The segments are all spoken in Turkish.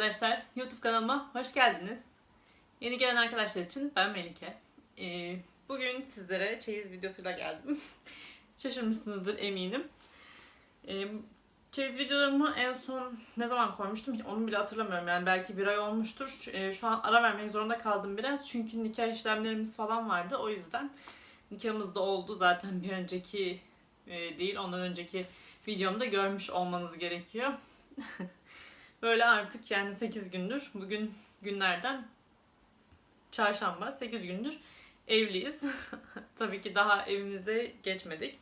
arkadaşlar, YouTube kanalıma hoş geldiniz. Yeni gelen arkadaşlar için ben Melike. Ee, bugün sizlere çeyiz videosuyla geldim. Şaşırmışsınızdır eminim. Ee, çeyiz videolarımı en son ne zaman koymuştum ki onu bile hatırlamıyorum. Yani belki bir ay olmuştur. Ee, şu an ara vermek zorunda kaldım biraz. Çünkü nikah işlemlerimiz falan vardı. O yüzden nikahımız da oldu. Zaten bir önceki e, değil, ondan önceki videomda görmüş olmanız gerekiyor. Böyle artık yani 8 gündür bugün günlerden çarşamba 8 gündür evliyiz. Tabii ki daha evimize geçmedik.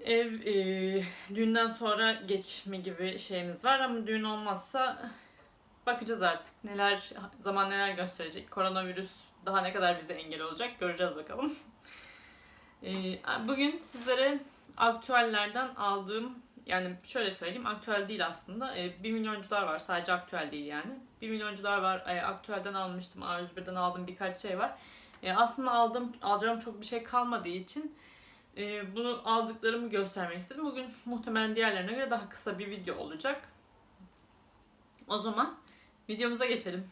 Ev e, düğünden sonra geçme gibi şeyimiz var ama düğün olmazsa bakacağız artık. Neler zaman neler gösterecek. Koronavirüs daha ne kadar bize engel olacak göreceğiz bakalım. E, bugün sizlere aktüellerden aldığım yani şöyle söyleyeyim aktüel değil aslında. E, 1 milyoncular var sadece aktüel değil yani. 1 milyoncular var. E, aktüelden almıştım. A101'den aldığım birkaç şey var. E, aslında aldım alacağım çok bir şey kalmadığı için e, bunu aldıklarımı göstermek istedim. Bugün muhtemelen diğerlerine göre daha kısa bir video olacak. O zaman videomuza geçelim.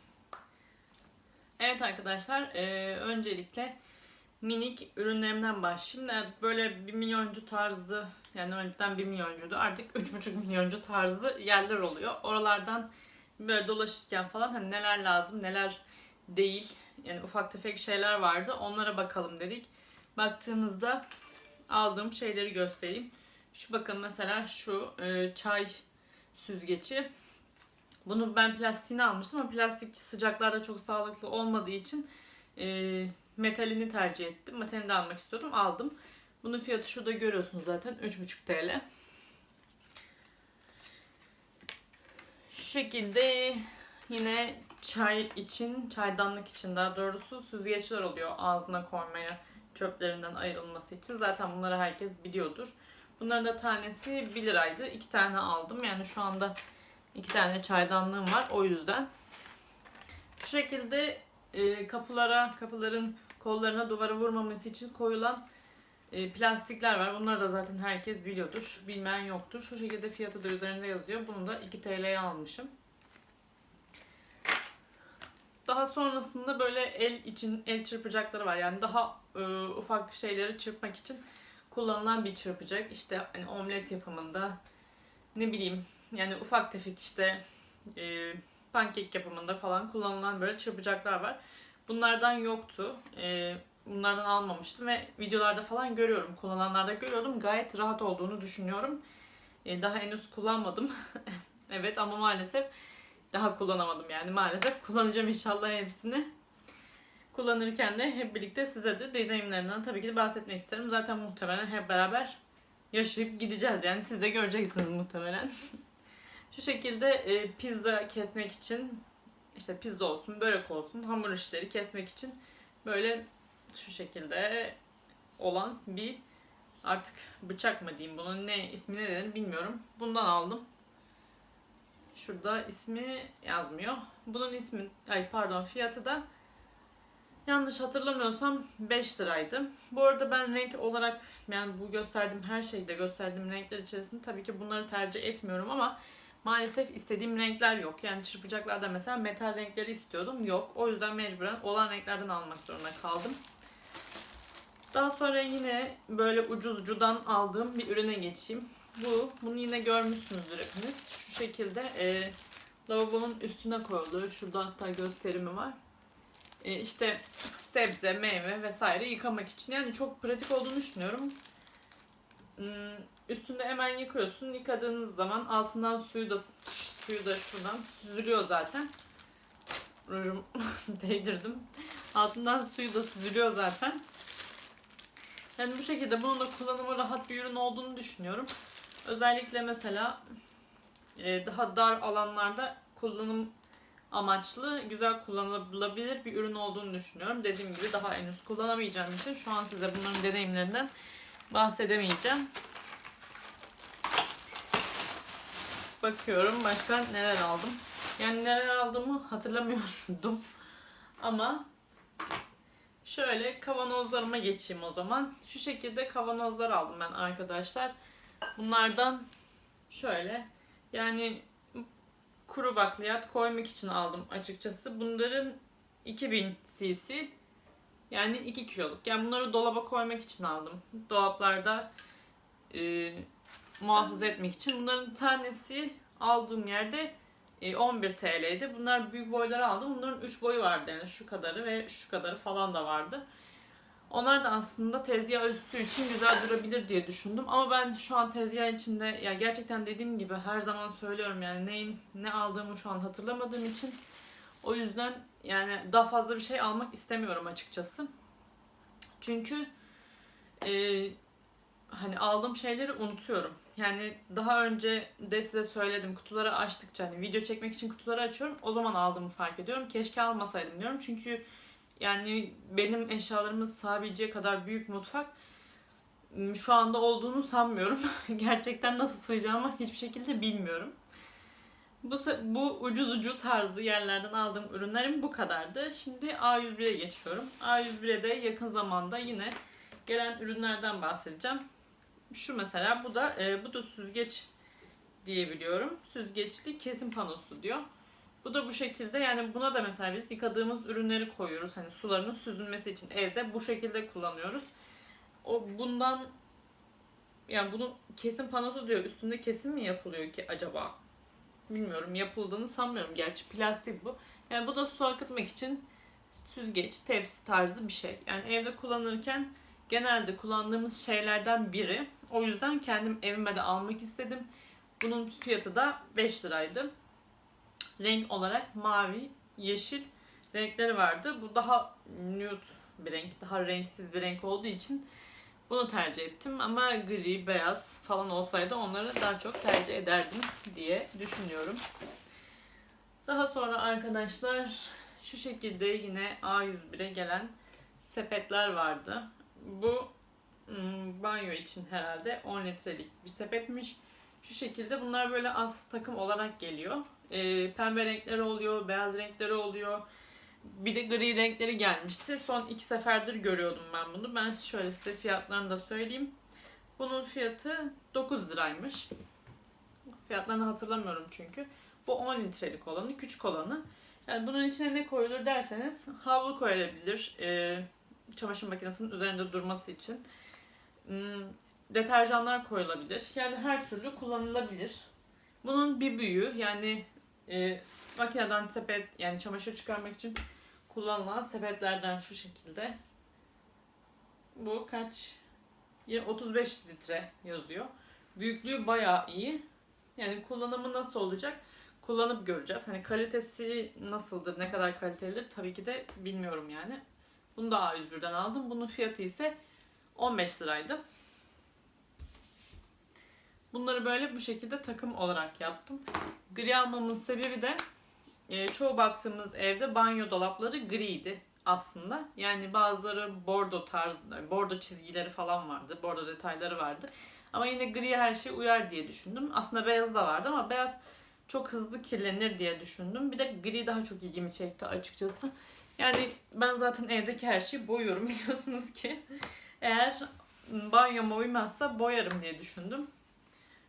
Evet arkadaşlar e, öncelikle minik ürünlerimden başlayayım. Yani böyle bir milyoncu tarzı yani önceden 1 milyoncuydu. Artık 3,5 milyoncu tarzı yerler oluyor. Oralardan böyle dolaşırken falan hani neler lazım neler değil. Yani ufak tefek şeyler vardı. Onlara bakalım dedik. Baktığımızda aldığım şeyleri göstereyim. Şu bakın mesela şu e, çay süzgeci. Bunu ben plastiğini almıştım ama plastik sıcaklarda çok sağlıklı olmadığı için e, metalini tercih ettim. Metalini de almak istiyordum. Aldım. Bunun fiyatı şurada görüyorsunuz zaten 3,5 TL. Şu şekilde yine çay için, çaydanlık için daha doğrusu süzgeçler oluyor ağzına koymaya çöplerinden ayrılması için. Zaten bunları herkes biliyordur. Bunların da tanesi 1 liraydı. 2 tane aldım. Yani şu anda 2 tane çaydanlığım var. O yüzden. Şu şekilde e, kapılara, kapıların kollarına duvara vurmaması için koyulan e, plastikler var. Bunları da zaten herkes biliyordur. Bilmeyen yoktur. Şu şekilde fiyatı da üzerinde yazıyor. Bunu da 2 TL'ye almışım. Daha sonrasında böyle el için el çırpacakları var. Yani daha e, ufak şeyleri çırpmak için kullanılan bir çırpacak. İşte hani omlet yapımında ne bileyim yani ufak tefek işte e, pankek yapımında falan kullanılan böyle çırpacaklar var. Bunlardan yoktu. E, bunlardan almamıştım ve videolarda falan görüyorum. Kullananlarda görüyordum. Gayet rahat olduğunu düşünüyorum. E, daha henüz kullanmadım. evet ama maalesef daha kullanamadım yani maalesef. Kullanacağım inşallah hepsini. Kullanırken de hep birlikte size de deneyimlerinden tabii ki de bahsetmek isterim. Zaten muhtemelen hep beraber yaşayıp gideceğiz. Yani siz de göreceksiniz muhtemelen. Şu şekilde e, pizza kesmek için işte pizza olsun, börek olsun, hamur işleri kesmek için böyle şu şekilde olan bir artık bıçak mı diyeyim bunun ne ismi ne denir bilmiyorum. Bundan aldım. Şurada ismi yazmıyor. Bunun ismi ay pardon fiyatı da yanlış hatırlamıyorsam 5 liraydı. Bu arada ben renk olarak yani bu gösterdiğim her şeyde gösterdiğim renkler içerisinde tabii ki bunları tercih etmiyorum ama maalesef istediğim renkler yok. Yani çırpacaklarda mesela metal renkleri istiyordum. Yok. O yüzden mecburen olan renklerden almak zorunda kaldım. Daha sonra yine böyle ucuzcudan aldığım bir ürüne geçeyim. Bu, bunu yine görmüşsünüzdür hepiniz. Şu şekilde e, lavabonun üstüne koyuluyor. Şurada hatta gösterimi var. E, işte sebze, meyve vesaire yıkamak için. Yani çok pratik olduğunu düşünüyorum. Hmm, üstünde hemen yıkıyorsun. Yıkadığınız zaman altından suyu da suyu da şuradan süzülüyor zaten. Rujum değdirdim. Altından suyu da süzülüyor zaten. Yani bu şekilde bunun da kullanımı rahat bir ürün olduğunu düşünüyorum. Özellikle mesela e, daha dar alanlarda kullanım amaçlı güzel kullanılabilir bir ürün olduğunu düşünüyorum. Dediğim gibi daha henüz kullanamayacağım için şu an size bunların deneyimlerinden bahsedemeyeceğim. Bakıyorum başka neler aldım. Yani neler aldığımı hatırlamıyordum. Ama şöyle kavanozlarıma geçeyim o zaman. Şu şekilde kavanozlar aldım ben arkadaşlar. Bunlardan şöyle yani kuru bakliyat koymak için aldım açıkçası. Bunların 2000 cc yani 2 kiloluk. Yani bunları dolaba koymak için aldım. Dolaplarda e, muhafaza etmek için. Bunların tanesi aldığım yerde e, 11 TL'ydi. Bunlar büyük boyları aldım. Bunların 3 boyu vardı yani şu kadarı ve şu kadarı falan da vardı. Onlar da aslında tezgah üstü için güzel durabilir diye düşündüm. Ama ben şu an tezgah içinde ya gerçekten dediğim gibi her zaman söylüyorum yani neyin ne aldığımı şu an hatırlamadığım için o yüzden yani daha fazla bir şey almak istemiyorum açıkçası. Çünkü e, hani aldığım şeyleri unutuyorum. Yani daha önce de size söyledim kutuları açtıkça hani video çekmek için kutuları açıyorum. O zaman aldığımı fark ediyorum. Keşke almasaydım diyorum. Çünkü yani benim eşyalarımı sığabileceği kadar büyük mutfak ım, şu anda olduğunu sanmıyorum. Gerçekten nasıl sığacağımı hiçbir şekilde bilmiyorum. Bu, bu ucuz ucu tarzı yerlerden aldığım ürünlerim bu kadardı. Şimdi A101'e geçiyorum. A101'e de yakın zamanda yine gelen ürünlerden bahsedeceğim. Şu mesela bu da e, bu da süzgeç diyebiliyorum. Süzgeçli kesim panosu diyor. Bu da bu şekilde yani buna da mesela biz yıkadığımız ürünleri koyuyoruz. Hani sularının süzülmesi için evde bu şekilde kullanıyoruz. O bundan yani bunu kesim panosu diyor. Üstünde kesim mi yapılıyor ki acaba? Bilmiyorum. Yapıldığını sanmıyorum. Gerçi plastik bu. Yani bu da su akıtmak için süzgeç, tepsi tarzı bir şey. Yani evde kullanırken genelde kullandığımız şeylerden biri. O yüzden kendim evime de almak istedim. Bunun fiyatı da 5 liraydı. Renk olarak mavi, yeşil renkleri vardı. Bu daha nude bir renk, daha renksiz bir renk olduğu için bunu tercih ettim. Ama gri, beyaz falan olsaydı onları daha çok tercih ederdim diye düşünüyorum. Daha sonra arkadaşlar şu şekilde yine A101'e gelen sepetler vardı. Bu hmm, banyo için herhalde 10 litrelik bir sepetmiş. Şu şekilde bunlar böyle az takım olarak geliyor. Ee, pembe renkleri oluyor, beyaz renkleri oluyor. Bir de gri renkleri gelmişti. Son iki seferdir görüyordum ben bunu. Ben şöyle size fiyatlarını da söyleyeyim. Bunun fiyatı 9 liraymış. Fiyatlarını hatırlamıyorum çünkü. Bu 10 litrelik olanı, küçük olanı. Yani bunun içine ne koyulur derseniz havlu koyulabilir. Ee, çamaşır makinesinin üzerinde durması için. Hmm, deterjanlar koyulabilir. Yani her türlü kullanılabilir. Bunun bir büyüğü yani e, makineden sepet yani çamaşır çıkarmak için kullanılan sepetlerden şu şekilde. Bu kaç? Yine 35 litre yazıyor. Büyüklüğü bayağı iyi. Yani kullanımı nasıl olacak? Kullanıp göreceğiz. Hani kalitesi nasıldır, ne kadar kalitelidir tabii ki de bilmiyorum yani. Bunu da A101'den aldım. Bunun fiyatı ise 15 liraydı. Bunları böyle bu şekilde takım olarak yaptım. Gri almamın sebebi de e, çoğu baktığımız evde banyo dolapları griydi aslında. Yani bazıları bordo tarzında, bordo çizgileri falan vardı, bordo detayları vardı. Ama yine gri her şey uyar diye düşündüm. Aslında beyaz da vardı ama beyaz çok hızlı kirlenir diye düşündüm. Bir de gri daha çok ilgimi çekti açıkçası. Yani ben zaten evdeki her şeyi boyuyorum biliyorsunuz ki. Eğer banyoma uymazsa boyarım diye düşündüm.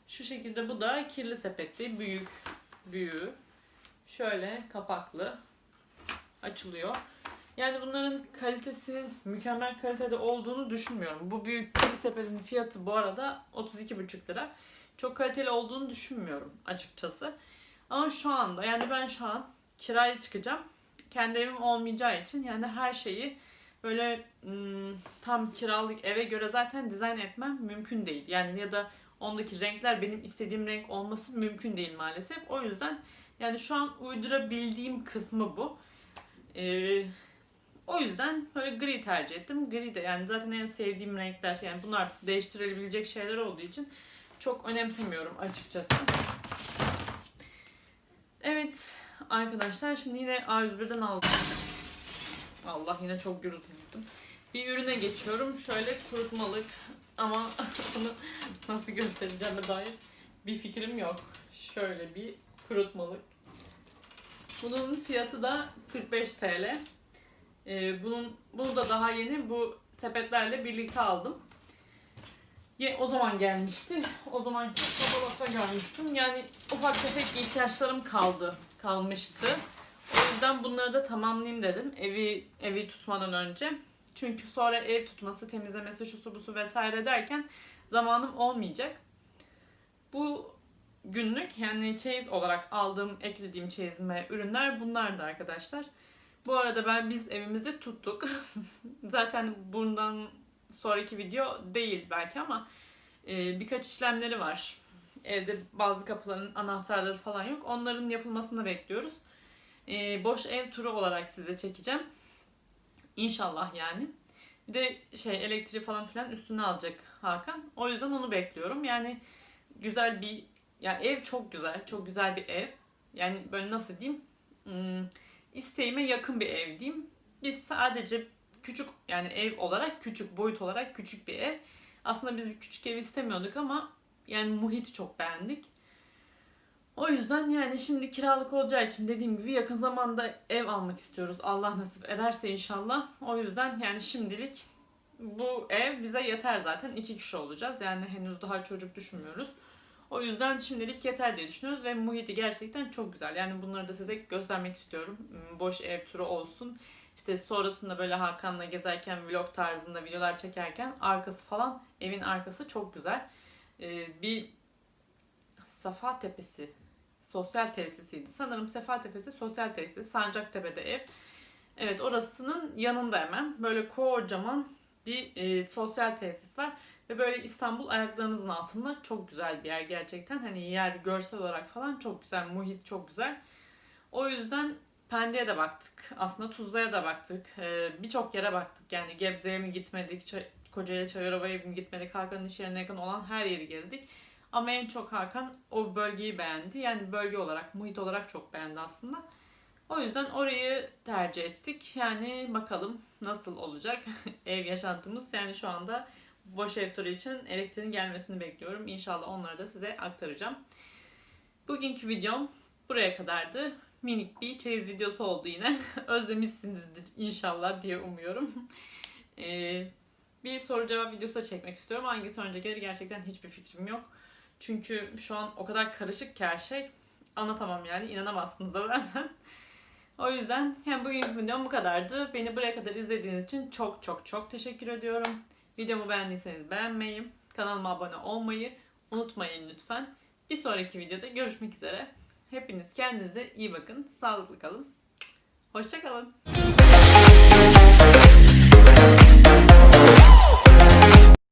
Şu şekilde bu da kirli sepetti. Büyük, büyüğü. Şöyle kapaklı. Açılıyor. Yani bunların kalitesinin mükemmel kalitede olduğunu düşünmüyorum. Bu büyük kirli sepetin fiyatı bu arada 32,5 lira. Çok kaliteli olduğunu düşünmüyorum açıkçası. Ama şu anda yani ben şu an kiraya çıkacağım. Kendi evim olmayacağı için yani her şeyi böyle ım, tam kiralık eve göre zaten dizayn etmem mümkün değil. Yani ya da ondaki renkler benim istediğim renk olması mümkün değil maalesef. O yüzden yani şu an uydurabildiğim kısmı bu. Ee, o yüzden böyle gri tercih ettim. Gri de yani zaten en sevdiğim renkler. Yani bunlar değiştirilebilecek şeyler olduğu için çok önemsemiyorum açıkçası. Evet arkadaşlar şimdi yine A101'den aldım. Allah yine çok gürültü yaptım. Bir ürüne geçiyorum. Şöyle kurutmalık ama bunu nasıl göstereceğime dair bir fikrim yok. Şöyle bir kurutmalık. Bunun fiyatı da 45 TL. Ee, bunun bunu da daha yeni bu sepetlerle birlikte aldım. Ye, o zaman gelmişti. O zamanki katalogda görmüştüm. Yani ufak tefek ihtiyaçlarım kaldı, kalmıştı. O yüzden bunları da tamamlayayım dedim evi evi tutmadan önce. Çünkü sonra ev tutması, temizlemesi, şusu busu vesaire derken zamanım olmayacak. Bu günlük yani çeyiz olarak aldığım, eklediğim çeyizime ürünler bunlardı arkadaşlar. Bu arada ben biz evimizi tuttuk. Zaten bundan sonraki video değil belki ama e, birkaç işlemleri var. Evde bazı kapıların anahtarları falan yok. Onların yapılmasını bekliyoruz. E, boş ev turu olarak size çekeceğim. İnşallah yani. Bir de şey elektriği falan filan üstüne alacak Hakan. O yüzden onu bekliyorum. Yani güzel bir ya ev çok güzel. Çok güzel bir ev. Yani böyle nasıl diyeyim? Hmm, isteğime yakın bir ev diyeyim. Biz sadece küçük yani ev olarak küçük, boyut olarak küçük bir ev. Aslında biz bir küçük ev istemiyorduk ama yani muhiti çok beğendik. O yüzden yani şimdi kiralık olacağı için dediğim gibi yakın zamanda ev almak istiyoruz. Allah nasip ederse inşallah. O yüzden yani şimdilik bu ev bize yeter zaten. iki kişi olacağız. Yani henüz daha çocuk düşünmüyoruz. O yüzden şimdilik yeter diye düşünüyoruz ve muhiti gerçekten çok güzel. Yani bunları da size göstermek istiyorum. Hmm, Boş ev turu olsun. İşte sonrasında böyle Hakan'la gezerken vlog tarzında videolar çekerken arkası falan evin arkası çok güzel. Ee, bir Safa Tepesi sosyal tesisiydi. Sanırım Sefa Tepesi sosyal tesis. Sancaktepe'de ev. Evet orasının yanında hemen böyle kocaman bir e, sosyal tesis var. Ve böyle İstanbul ayaklarınızın altında çok güzel bir yer gerçekten. Hani yer görsel olarak falan çok güzel. Muhit çok güzel. O yüzden Pendik'e de baktık. Aslında Tuzla'ya da baktık. Ee, Birçok yere baktık. Yani Gebze'ye mi gitmedik, Kocaeli Çayırova'ya gitmedik, Hakan'ın iş yerine yakın olan her yeri gezdik. Ama en çok Hakan o bölgeyi beğendi. Yani bölge olarak, muhit olarak çok beğendi aslında. O yüzden orayı tercih ettik. Yani bakalım nasıl olacak ev yaşantımız. Yani şu anda boş ev turu için elektriğin gelmesini bekliyorum. İnşallah onları da size aktaracağım. Bugünkü videom buraya kadardı. Minik bir çeyiz videosu oldu yine. Özlemişsinizdir inşallah diye umuyorum. Ee, bir soru cevap videosu da çekmek istiyorum. Hangisi önce gelir gerçekten hiçbir fikrim yok. Çünkü şu an o kadar karışık ki her şey. Anlatamam yani. inanamazsınız da zaten. O yüzden hem bugünkü videom bu kadardı. Beni buraya kadar izlediğiniz için çok çok çok teşekkür ediyorum. Videomu beğendiyseniz beğenmeyi, kanalıma abone olmayı unutmayın lütfen. Bir sonraki videoda görüşmek üzere. Hepiniz kendinize iyi bakın. Sağlıklı kalın. Hoşçakalın.